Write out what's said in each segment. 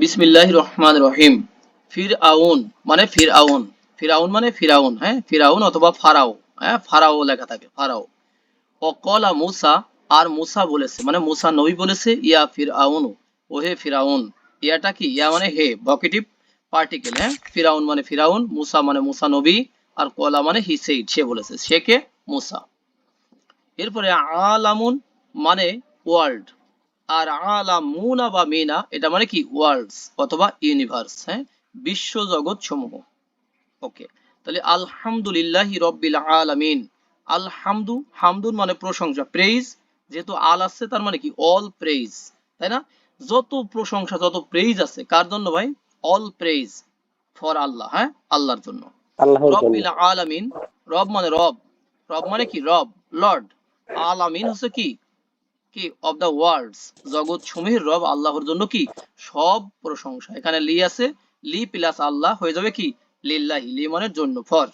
বিসমিল্লাহ রহমান রহিম। ফির আউন মানে ফির আউন ফিরাউন মানে ফিরাউন হ্যাঁ? ফিরাউন অথবা ফারাও হ্যাঁ? ফারাও লেখা থাকে, ফারাও। অকলা মুসা, আর মুসা বলেছে। মানে মুসা নবী বলেছে, ইয়া ফির আউন ও হে ফিরাউন। ইয়াটা কি? ইয়া মানে হে ভকেটিভ পার্টিকেল হ্যাঁ? ফিরাউন মানে ফিরাউন, মুসা মানে মুসা নবী, আর কলা মানে হি সেইড সে বলেছে। সে কে? মুসা। এরপরে আলামুন মানে ওয়ার্ল্ড। আর আলামুনা বা মিনা এটা মানে কি? ওয়ার্ল্ডস অথবা ইউনিভার্স হ্যাঁ? বিশ্ব জগৎ সমূহ ওকে তাহলে আলহামদুলিল্লাহি রব্বিল আলামিন। আলহামদু হামদুন মানে প্রশংসা প্রেইজ যেহেতু আল আছে তার মানে কি? অল প্রেইজ তাই না? যত প্রশংসা যত প্রেইজ আছে কার জন্য ভাই? অল প্রেইজ ফর আল্লাহ হ্যাঁ? আল্লাহর জন্য। আল্লাহর জন্য। রব্বিল আলামিন রব মানে রব রব মানে কি? রব লর্ড। আলামিন হচ্ছে কি? কি? অফ দা ওয়ার্ল্ডস জগৎ সমূহের রব আল্লাহর জন্য কি? সব প্রশংসা। এখানে লি আছে। লি প্লাস আল্লাহ হয়ে যাবে কি? লিল্লাহি। লি মানে জন্য, ফর।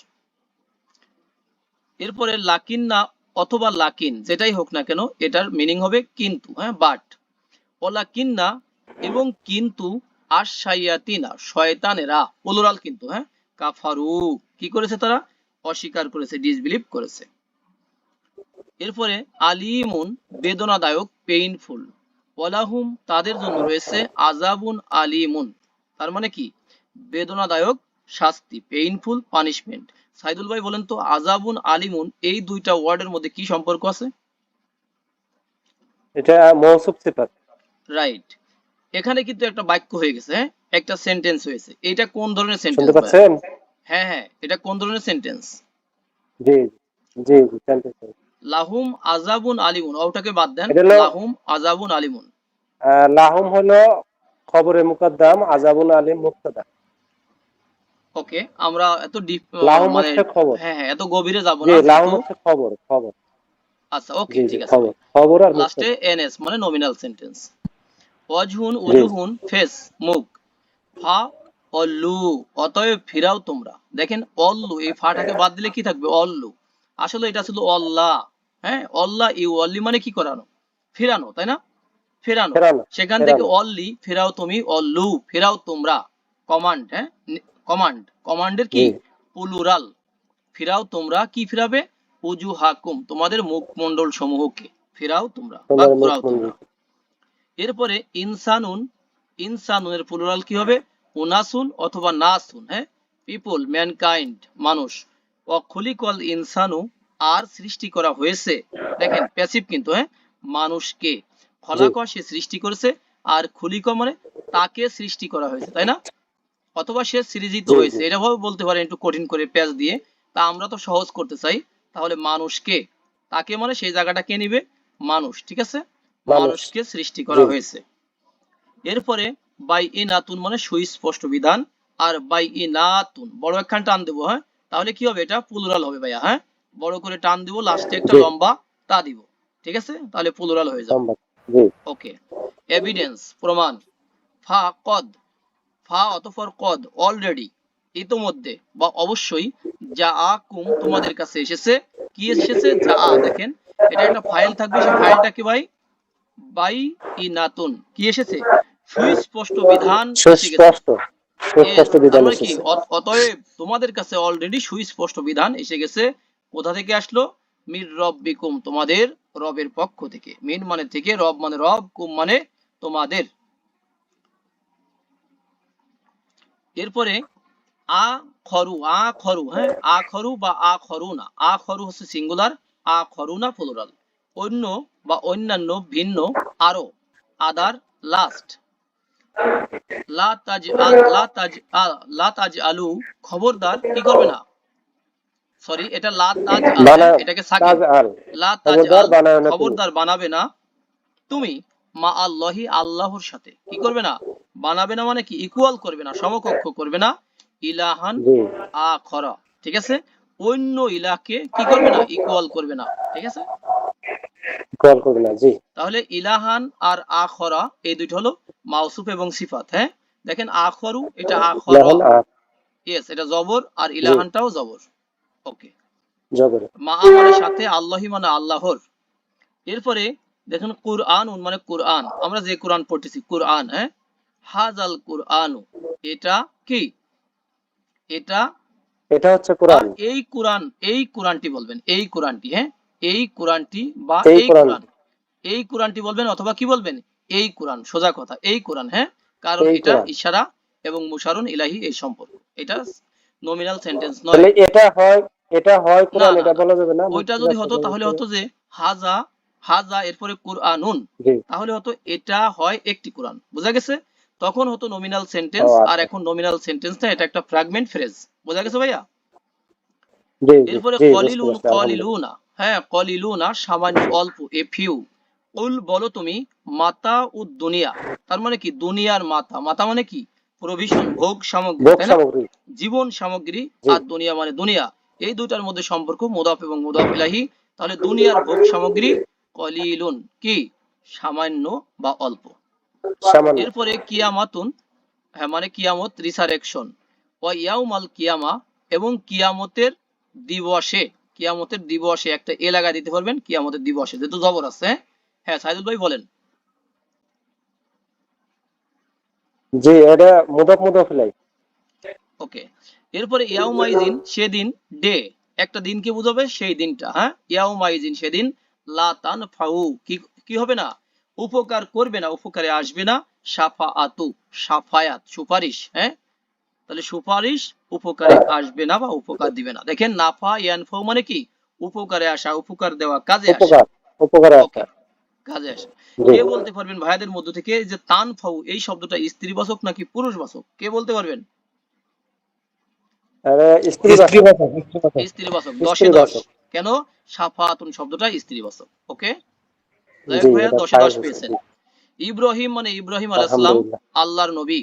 এরপরে লাকিন না অথবা লাকিন, যেটাই হোক না কেন, এটার মিনিং হবে কিন্তু হ্যাঁ বাট ওলাকিন না এবং কিন্তু আর আশাইয়াতিনা শয়তানেরা প্লুরাল কিন্তু হ্যাঁ। কাফারু। কি করেছে তারা? অস্বীকার করেছে ডিসবিলিভ করেছে। এরপরে আলিমুন বেদনাদায়ক পেইনফুল ওয়ালাহুম তাদের জন্য রয়েছে আজাবুন আলিমুন। তার মানে কি? বেদনাদায়ক শাস্তি পেইনফুল পানিশমেন্ট সাইদুল ভাই বলেন তো আজাবুন আলিমুন এই দুইটা ওয়ার্ডের মধ্যে কি সম্পর্ক আছে? এটা মৌসুফ সিফাত। রাইট এখানে কিন্তু একটা বাক্য হয়ে গেছে হ্যাঁ? একটা সেন্টেন্স হয়েছে। এটা কোন ধরনের শুনতে সেন্টেন্স পাচ্ছেন? হ্যাঁ হ্যাঁ। এটা কোন ধরনের সেন্টেন্স জি জি শুনতে পাচ্ছি। লাহুম আজাবুন আলিমুন। ওটাকে বাদ দেন লাহুম আজাবুন আলিমুন। লাহুম হলো খবরে মুকদ্দাম আজাবুল আলিম মুক্তাদা। ওকে আমরা এত ডিপ লাহুম মানে হচ্ছে খবর। হ্যাঁ হ্যাঁ এত গভীরে যাব না লাহুম হচ্ছে খবর খবর। আচ্ছা ওকে ঠিক আছে। খবর খবর আর লাস্টে এনএস মানে নমিনাল সেন্টেন্স ওয়াজহুন উজুহুন ফেস মুখ। ফা অল্লু অতএব ফিরাও তোমরা। দেখেন অল্লু এই ফাটাকে বাদ দিলে কি থাকবে? অল্লু আসলে এটা ছিল অল্লাহ হ্যাঁ অল্লাহ ইউ অল্লি মানে কি করানো? ফেরানো তাই না? ফেরানো। সেখান থেকে অল্লি ফেরাও তুমি অল্লু ফেরাও তোমরা। কমান্ড হ্যাঁ? কমান্ড। কমান্ডের কি। প্লুরাল। ফিরাও তোমরা কি ফিরাবে? উজু হাকুম তোমাদের মুখমণ্ডল সমূহকে ফেরাও তোমরা বা ঘোরাও তোমরা। এরপরে ইনসানুন ইনসানুনের প্লুরাল কি হবে? উনাসুন অথবা নাসুন হ্যাঁ? পিপল ম্যানকাইন্ড মানুষ। অখলিকল ইনসানু আর সৃষ্টি করা হয়েছে। দেখেন প্যাসিভ কিন্তু হ্যাঁ? মানুষকে। খলাক সে সৃষ্টি করেছে আর খুলিক মানে তাকে সৃষ্টি করা হয়েছে তাই না? অথবা সে সৃজিত। হয়েছে। এটা ভাবে বলতে পারেন একটু কঠিন করে প্যাচ দিয়ে। তা আমরা তো সহজ করতে চাই। তাহলে মানুষকে তাকে মানে সেই জায়গাটা কে নিবে? মানুষ ঠিক আছে? মানুষকে সৃষ্টি করা হয়েছে। এরপরে বাই এ নাতুন মানে সুস্পষ্ট বিধান আর বাই এ নাতুন বড় একখান টান দেবো হ্যাঁ? তাহলে কি হবে এটা? প্লুরাল হবে ভাইয়া হ্যাঁ? বড় করে টান দিব লাস্টে একটা লম্বা তা দিব ঠিক আছে? তাহলে প্লুরাল হয়ে যাবে। জি। ওকে এভিডেন্স প্রমাণ। ফা কদ। ফা অতঃপর কদ অলরেডি ইতোমধ্যে বা অবশ্যই যা আ কুম তোমাদের কাছে এসেছে। কি এসেছে? যা আ দেখেন। এটা একটা ফাইল থাকবে সেই ফাইলটা কি ভাই? বাই ই নাতুন কি এসেছে? সুস্পষ্ট বিধান সুস্পষ্ট। সুস্পষ্ট বিধান মানে এসেছে। অতএব তোমাদের কাছে অলরেডি সুস্পষ্ট বিধান এসে গেছে। কোথা থেকে আসলো? মির রব্বিকুম তোমাদের রবের পক্ষ থেকে। মিন মানে থেকে রব মানে রব কুম মানে তোমাদের। এরপরে আ খরু আ খরু হ্যাঁ? আ খরু বা আ খরু না আ খরু হচ্ছে সিঙ্গুলার আ খরু না প্লুরাল অন্য বা অন্যান্য ভিন্ন আরও আদার লাস্ট আলু খবরদার কি করবে না? সরি এটা এটাকে খবরদার বানাবে না। তুমি। মা আল্লাহি আল্লাহর সাথে কি করবে না? বানাবে না মানে কি? ইকুয়াল করবে না সমকক্ষ করবে না। ইলাহান আখরা। ঠিক আছে? অন্য ইলাহকে কি করবে না? ইকুয়াল করবে না। ঠিক আছে? কল করবে না জি। তাহলে ইলাহান আর আখরা এই দুইটা হলো মাউসুফ এবং সিফাত হ্যাঁ? দেখেন আখরু এটা আখরা ইয়েস এটা জবর আর ইলাহানটাও জবর। ওকে জবরে। মা মানে সাথে আল্লাহি মানে আল্লাহর। এরপরে দেখুন কুরআন মানে কুরআন। আমরা যে কোরআন পড়তেছি কুরআন হ্যাঁ? হাজাল কুরআনু এটা কি? এটা এটা হচ্ছে কোরআন। এই কোরআন এই কোরআনটি বলবেন এই কোরআনটি হ্যাঁ? এই কোরআনটি বা এই। কোরআন। এই কোরআনটি বলবেন অথবা কি বলবেন? এই কোরআন সোজা কথা এই কোরআন হ্যাঁ? কারণ এটা ইশারা এবং মুশারুন ইলাহি এই সম্পর্ক। এটা নমিনাল সেন্টেন্স নয়। তাহলে এটা হয় এটা হয় কোরআন এটা বলা যাবে না? ওইটা যদি হতো তাহলে হতো যে হাজা হাজা এরপরে কুরআনুন। তাহলে হতো এটা হয় একটি কোরআন। বোঝা গেছে? তখন হতো নমিনাল সেন্টেন্স আচ্ছা। আর এখন নমিনাল সেন্টেন্সটা এটা একটা ফ্র্যাগমেন্ট ফ্রেজ বোঝা গেছে ভাইয়া? এরপরে কলিলুন। কলিলুনা হ্যাঁ কলিলুনা সামান্য অল্প এ ফিউ উল বলো তুমি মাতা উ দুনিয়া। তার মানে কি? দুনিয়ার মাতা। মাতা মানে কি? প্রভিশন ভোগ সামগ্রী তাই না? জীবন সামগ্রী আর দুনিয়া মানে দুনিয়া। এই দুটার মধ্যে সম্পর্ক মুদাফ এবং মুদাফ ইলাহি। তাহলে দুনিয়ার ভোগ সামগ্রী কলিলুন। কি? সামান্য বা অল্প। এরপরে কিয়ামাতুন হ্যাঁ মানে কিয়ামত রিসারেকশন ও ইয়াউমাল কিয়ামা এবং কিয়ামতের দিবসে। কিয়ামতের দিবসে একটা এ লাগা দিতে পারবেন কিয়ামতের দিবসে। যেহেতু জবর আছে হ্যাঁ? সাইদুল ভাই বলেন। জি এটা মুদাফ মুদাফ ইলাই ওকে এরপরে ইয়াউমাইজিন সেদিন ডে একটা দিনকে বুঝাবে? সেই দিনটা হ্যাঁ? ইয়াউমাইজিন সেদিন লা তানফাউ কি কি হবে না? উপকার করবে না উপকারে আসবে না সাফা আতু সাফায়াত সুপারিশ হ্যাঁ? তাহলে সুপারিশ উপকারে আসবে না বা উপকার দিবে না। দেখেন নাফা ইয়ানফাউ মানে কি? উপকারে আসা উপকার দেওয়া কাজে আসা। উপকার উপকারে আসা। কাজে আসা। কে বলতে পারবেন ভাইয়াদের মধ্য থেকে যে তানফাউ এই শব্দটা স্ত্রীবাচক নাকি পুরুষবাচক কে বলতে পারবেন? স্ত্রীবাচক দশে। দশ কেন? সাফাতুন শব্দটা স্ত্রীবাচক ওকে? ভাইয়া দশে দশ পেয়েছেন। ইব্রাহিম মানে ইব্রাহিম আলাইসালাম আল্লাহর নবী।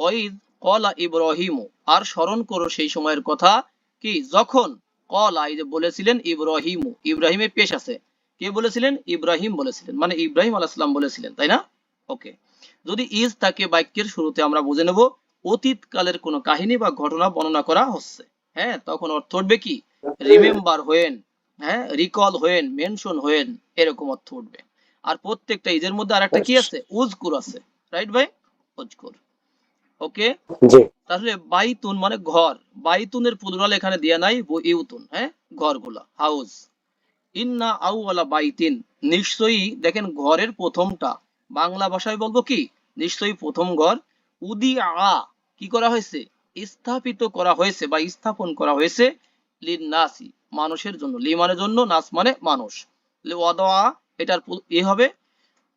ওইদ কলা ইব্রাহিম আর স্মরণ করো সেই সময়ের কথা কি? যখন কলা এই যে বলেছিলেন ইব্রাহিম ইব্রাহিমে পেশ আছে। কে বলেছিলেন? ইব্রাহিম বলেছিলেন। মানে ইব্রাহিম আলাইসালাম বলেছিলেন তাই না? ওকে। যদি ইজ তাকে বাক্যের শুরুতে আমরা বুঝে নেব অতীত কালের কোনো কাহিনী বা ঘটনা বর্ণনা করা হচ্ছে। হ্যাঁ তখন অর্থ উঠবে কি? রিমেম্বার হয়েন হ্যাঁ রিকল হয়েন মেনশন হয়েন এরকম অর্থ উঠবে। আর প্রত্যেকটা ইজের মধ্যে আরেকটা কি আছে? উজকুর আছে। রাইট ভাই? উজকুর। ওকে? জি। তাহলে বাইতুন মানে ঘর। বাইতুনের প্লুরাল এখানে দেয়া নাই ইউতুন হ্যাঁ? ঘরগুলা হাউস ইন্না আউওয়ালা বাইতিন। নিশ্চয়ই দেখেন ঘরের প্রথমটা। বাংলা ভাষায় বলব কি? নিশ্চয়ই প্রথম ঘর। উদি আ কি করা হয়েছে? স্থাপিত করা হয়েছে বা স্থাপন করা হয়েছে লিন নাসি মানুষের জন্য। লি মানে জন্য নাস মানে মানুষ। ওয়াদা এটার এ হবে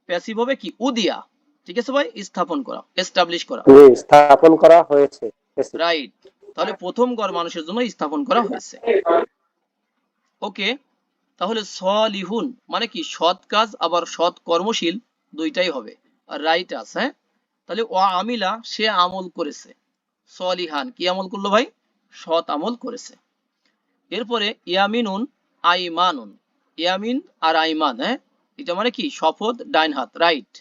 প্যাসিভ হবে কি? উদিয়া ঠিক আছে ভাই? স্থাপন করা এস্টাবলিশ করা। স্থাপন করা হয়েছে। রাইট তাহলে প্রথম ঘর মানুষের জন্য স্থাপন করা হয়েছে। ওকে তাহলে সলিহুন মানে কি? সৎ কাজ, আবার সৎ কর্মশীল দুইটাই হবে। রাইট আছে হ্যাঁ? তাহলে ও আমিলা, সে আমল করেছে। সলিহান, কি আমল করল ভাই? সৎ আমল করেছে। এরপরে ইয়ামিনুন, আইমানুন। ইয়ামিন আর আইমান হ্যাঁ? এটা মানে কি? শপথ ডাইন হাত রাইট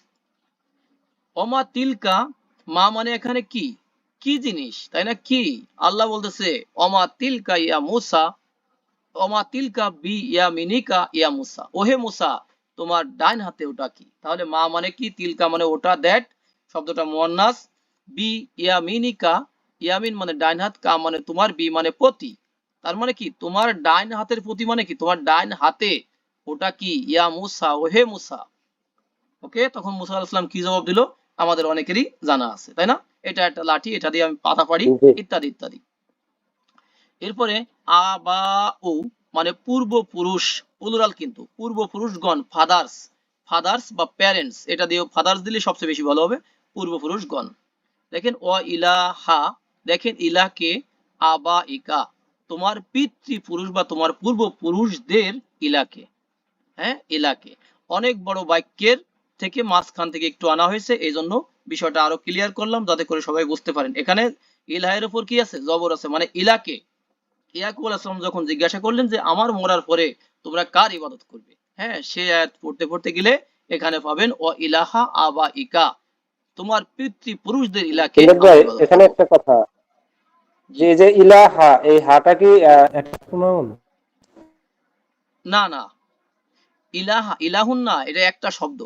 অমা তিলকা, মা মানে এখানে কি? কি জিনিস, তাই না? কি? আল্লাহ বলতেছে অমা তিলকা ইয়া মুসা অমা তিলকা বি ইয়া মিনিকা ইয়া মুসা। ওহে মুসা তোমার ডাইন হাতে ওটা কি? তাহলে মা মানে কি? তিলকা মানে ওটা দ্যাট শব্দটা মুয়ান্নাস। বি ইয়া মিনিকা ইয়ামিন মানে ডাইন হাত কা মানে তোমার বি মানে পতি। তার মানে কি? তোমার ডাইন হাতের প্রতি মানে কি? তোমার ডাইন হাতে ওটা কি? ইয়া মুসা ওহে মুসা। ওকে তখন মুসা আলাইহিস কি জবাব দিল? আমাদের অনেকেরই জানা আছে তাই না? এটা একটা লাঠি এটা দিয়ে আমি পাতা জি। ইত্যাদি ইত্যাদি। এরপরে আবা ও মানে পূর্বপুরুষ প্লুরাল কিন্তু পূর্বপুরুষগণ ফাদার্স ফাদার্স বা প্যারেন্টস এটা দিয়েও ফাদার্স দিলে সবচেয়ে বেশি ভালো হবে পূর্বপুরুষগণ দেখেন ও ইলাহা দেখেন ইলাকে আবা ইকা তোমার পিতৃপুরুষ বা তোমার পূর্বপুরুষদের ইলাকে হ্যাঁ ইলাকে অনেক বড় বাক্যের থেকে মাঝখান থেকে একটু আনা হয়েছে এই জন্য বিষয়টা আরও ক্লিয়ার করলাম, যাতে করে সবাই বুঝতে পারেন। এখানে ইলাহের উপর কি আছে? জবর আছে মানে ইলাকে ইয়াকুব আসলাম যখন জিজ্ঞাসা করলেন যে আমার মরার পরে তোমরা কার ইবাদত করবে? হ্যাঁ সে আয়াত পড়তে পড়তে গেলে এখানে পাবেন ও ইলাহা আবা ইকা তোমার পিতৃপুরুষদের ইলাকে এখানে একটা কথা। যে যে ইলাহা এই হাটা কি না না। ইলাহা ইলাহুন না এটা একটা শব্দ।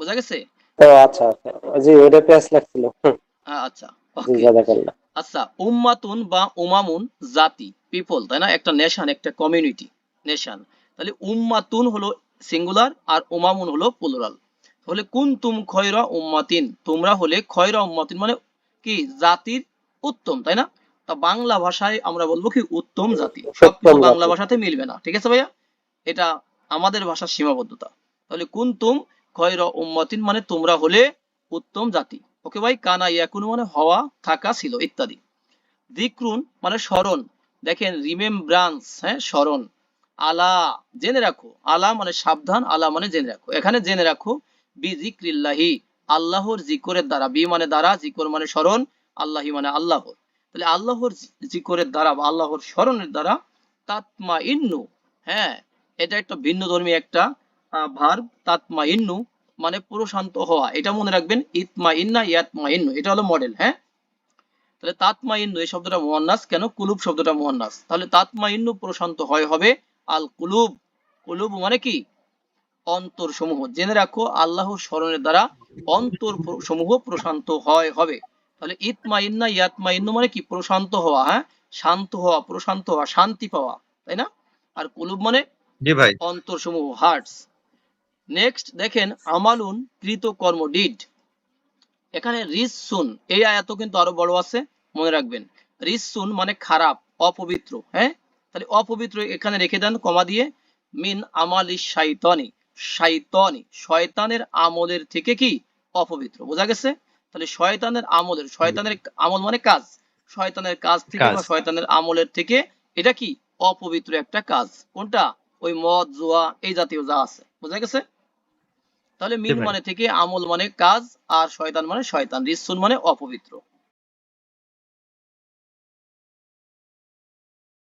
বোঝা গেছে? ও আচ্ছা আচ্ছা। জি ওটা পেঁয়াজ লাগছিল। আচ্ছা ওকে আচ্ছা উম্মাতুন বা উমামুন জাতি পিপল তাই না? একটা নেশন একটা কমিউনিটি নেশন তাহলে উম্মাতুন হলো সিঙ্গুলার আর উমামুন হলো প্লুরাল তাহলে কুনতুম খয়রা উম্মাতিন? তোমরা হলে খয়রা উম্মাতিন মানে কি? জাতির উত্তম তাই না? তা বাংলা ভাষায় আমরা বলব কি? উত্তম জাতি। বাংলা ভাষাতে মিলবে না ঠিক আছে ভাইয়া? এটা আমাদের ভাষার সীমাবদ্ধতা। তাহলে কুনতুম খয়রা উম্মাতিন মানে তোমরা হলে উত্তম জাতি। ওকে ভাই কানা ইয়াকুন মানে হওয়া, থাকা ছিল, ইত্যাদি। দিক্রুন মানে স্মরণ। দেখেন রিমেমব্রান্স হ্যাঁ স্মরণ। আলা, জেনে রাখো। আলা মানে সাবধান, আলা মানে জেনে রাখো। এখানে জেনে রাখো বি জিক্রিল্লাহি আল্লাহর জিকরের দ্বারা। বি মানে দ্বারা, জিকর মানে স্মরণ, আল্লাহি মানে আল্লাহর। তাহলে আল্লাহর জিকরের দ্বারা বা আল্লাহর স্মরণের দ্বারা তাতমা ইন্নু হ্যাঁ এটা একটা ভিন্ন ধর্মী একটা ভার তাতমা ইন্নু মানে প্রশান্ত হওয়া। এটা মনে রাখবেন ইতমা ইন্না ইয়াতমা ইন্নু এটা হলো মডেল হ্যাঁ? তাহলে তাতমা ইন্নু এই শব্দটা মুয়ান্নাস। কেন? কুলুব শব্দটা মুয়ান্নাস। তাহলে তাতমা ইন্নু প্রশান্ত হয় হবে আল কুলুব। কুলুব মানে কি? অন্তর সমূহ জেনে রাখো আল্লাহর স্মরণের দ্বারা অন্তর সমূহ প্রশান্ত হয় হবে। তাহলে ইতমা ইন্না ইয়াতমা ইন্নু মানে কি? প্রশান্ত হওয়া হ্যাঁ? শান্ত হওয়া প্রশান্ত হওয়া শান্তি পাওয়া তাই না? আর কুলুব মানে জি ভাই। অন্তর সমূহ হার্টস নেক্সট দেখেন আমালুন কৃত কর্ম ডিড এখানে রিসুন এই আয়াত কিন্তু আরও বড় আছে মনে রাখবেন। রিসুন মানে খারাপ অপবিত্র হ্যাঁ? তাহলে অপবিত্র এখানে রেখে দেন কমা দিয়ে মিন আমালি শাইতানি। শাইতানি শয়তানের আমলের থেকে কি? অপবিত্র বোঝা গেছে? তাহলে শয়তানের আমলের শয়তানের আমল মানে কাজ। শয়তানের কাজ থেকে বা শয়তানের আমলের থেকে এটা কি? অপবিত্র একটা কাজ। কোনটা? ওই মদ জুয়া এই জাতীয় যা আছে। বোঝা গেছে? তাহলে মিন মানে থেকে আমল মানে কাজ আর শয়তান মানে শয়তান রিসুন মানে অপবিত্র।